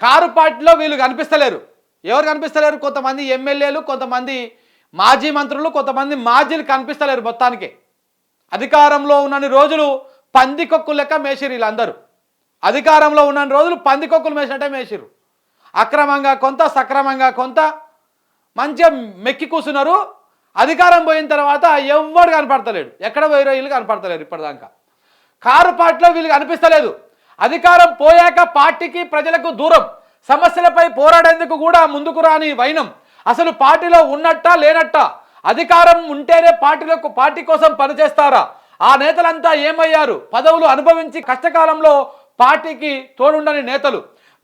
Car పార్టీలో వీళ్ళు కనిపిస్తలేరు. ఎవరు కనిపిస్తలేరు? కొంతమంది ఎమ్మెల్యేలు కొంతమంది మాజీ మంత్రులు కొంతమంది మాజీలు కనిపిస్తలేరు మొత్తానికి. అధికారంలో ఉన్నన్ని రోజులు పందికొక్కు లెక్క మేసిరు వీళ్ళందరూ. అధికారంలో ఉన్నన్ని రోజులు పందికొక్కులు మేసినట్టే మేసిరు అక్రమంగా కొంత సక్రమంగా కొంత మంచిగా మెక్కి కూర్చున్నారు అధికారం పోయిన తర్వాత ఎవ్వడు కనపడతలేడు ఎక్కడ పోయిరో వీళ్ళు కనపడతలేరు ఇప్పటిదాకా. కారు పార్టీలో వీళ్ళు కనిపిస్తలేదు. అధికారం పోయాక పార్టీకి ప్రజలకు దూరం. సమస్యలపై పోరాడేందుకు కూడా ముందుకు రాని వైనం. అసలు పార్టీలో ఉన్నట్టా లేనట్టా? అధికారం ఉంటేనే పార్టీలకు పార్టీ కోసం పనిచేస్తారా? ఆ నేతలంతా ఏమయ్యారు? పదవులు అనుభవించి కష్టకాలంలో పార్టీకి తోడుండని నేతలు.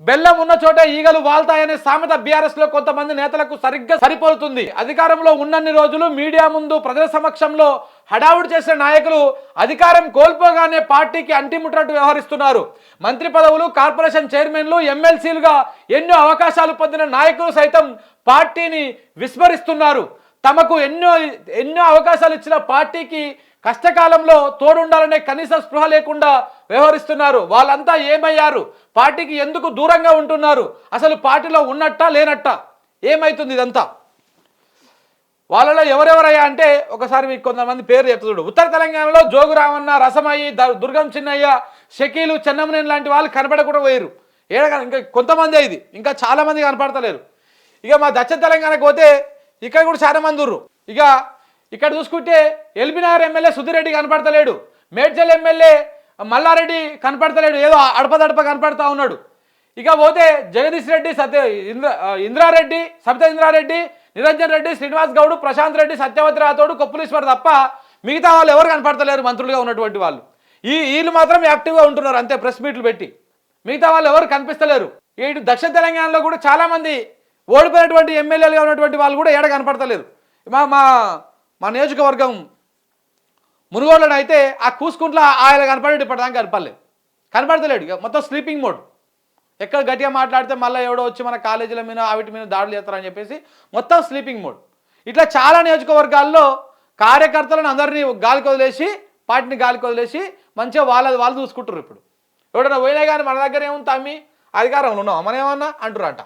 బెల్లం ఉన్న చోట ఈగలు వాళ్తాయనే సామెత బీఆర్ఎస్లో కొంతమంది నేతలకు సరిగ్గా సరిపోతుంది అధికారంలో ఉన్నన్ని రోజులు మీడియా ముందు ప్రజల సమక్షంలో హడావుడి చేసిన నాయకులు అధికారం కోల్పోగానే పార్టీకి అంటిముట్టట్టు వ్యవహరిస్తున్నారు. మంత్రి పదవులు కార్పొరేషన్ చైర్మన్లు ఎమ్మెల్సీలుగా ఎన్నో అవకాశాలు పొందిన నాయకులు సైతం పార్టీని విస్మరిస్తున్నారు. తమకు ఎన్నో ఎన్నో అవకాశాలు ఇచ్చిన పార్టీకి కష్టకాలంలో తోడుండాలనే కనీస స్పృహ లేకుండా వ్యవహరిస్తున్నారు. వాళ్ళంతా ఏమయ్యారు? పార్టీకి ఎందుకు దూరంగా ఉంటున్నారు? అసలు పార్టీలో ఉన్నట్టా లేనట్టా? ఏమైతుంది ఇదంతా? వాళ్ళలో ఎవరెవరయ్యా అంటే ఒకసారి మీకు కొంతమంది పేరు చెప్తుడు ఉత్తర తెలంగాణలో జోగురామన్న రసమయ్యి ద- దుర్గం చిన్నయ్య షకీలు చెన్నమనేని లాంటి వాళ్ళు కనపడకుండా పోయారు ఏడ ఇంకా కొంతమంది ఇది. ఇంకా చాలామంది కనపడతలేరు. ఇక మా దక్షిణ తెలంగాణకు పోతే ఇక్కడ కూడా చాలా మంది ఉర్రు. ఇక ఇక్కడ చూసుకుంటే ఎల్బీనగర్ ఎమ్మెల్యే సుధిరెడ్డి కనపడతలేడు. మేడ్చల్ ఎమ్మెల్యే మల్లారెడ్డి కనపడతలేడు. ఏదో అడపదడప కనపడతా ఉన్నాడు. ఇక పోతే జగదీష్ రెడ్డి సత్య ఇంద్ర ఇంద్రారెడ్డి సబితా ఇంద్రారెడ్డి నిరంజన్ రెడ్డి శ్రీనివాస్ గౌడ్ ప్రశాంత్ రెడ్డి సత్యవతి రాథోడు కొప్పులీశ్వర్ తప్ప మిగతా వాళ్ళు ఎవరు కనపడతలేరు మంత్రులుగా ఉన్నటువంటి వాళ్ళు. ఈ వీళ్ళు మాత్రం యాక్టివ్గా ఉంటున్నారు అంతే ప్రెస్ మీట్లు పెట్టి. మిగతా వాళ్ళు ఎవరు కనిపిస్తలేరు. ఇటు దక్షిణ తెలంగాణలో కూడా చాలామంది ఓడిపోయినటువంటి ఎమ్మెల్యేలుగా ఉన్నటువంటి వాళ్ళు కూడా ఏడ కనపడతలేరు. మా మా మా నియోజకవర్గం మునుగోడులో అయితే ఆ కూసుకుంట్లో ఆయన కనపడేది ఇప్పటిదాకా కనపడలేదు. కనపడతలేడు ఇక మొత్తం స్లీపింగ్ మోడ్ ఎక్కడ గట్టిగా మాట్లాడితే మళ్ళీ ఎవడో వచ్చి మన కాలేజీల మీద ఆవిటి మీద దాడులు చేస్తారని చెప్పేసి మొత్తం స్లీపింగ్ మోడ్. ఇట్లా చాలా నియోజకవర్గాల్లో కార్యకర్తలను అందరినీ గాలికి వదిలేసి పార్టీని గాలికి వదిలేసి మంచిగా వాళ్ళ వాళ్ళు చూసుకుంటారు ఇప్పుడు. ఎవడన్నా పోయినా కానీ మన దగ్గర ఏముంది తమ్మి? అధికారంలో ఉన్నాం మనం ఏమన్నా అంటారు అంట.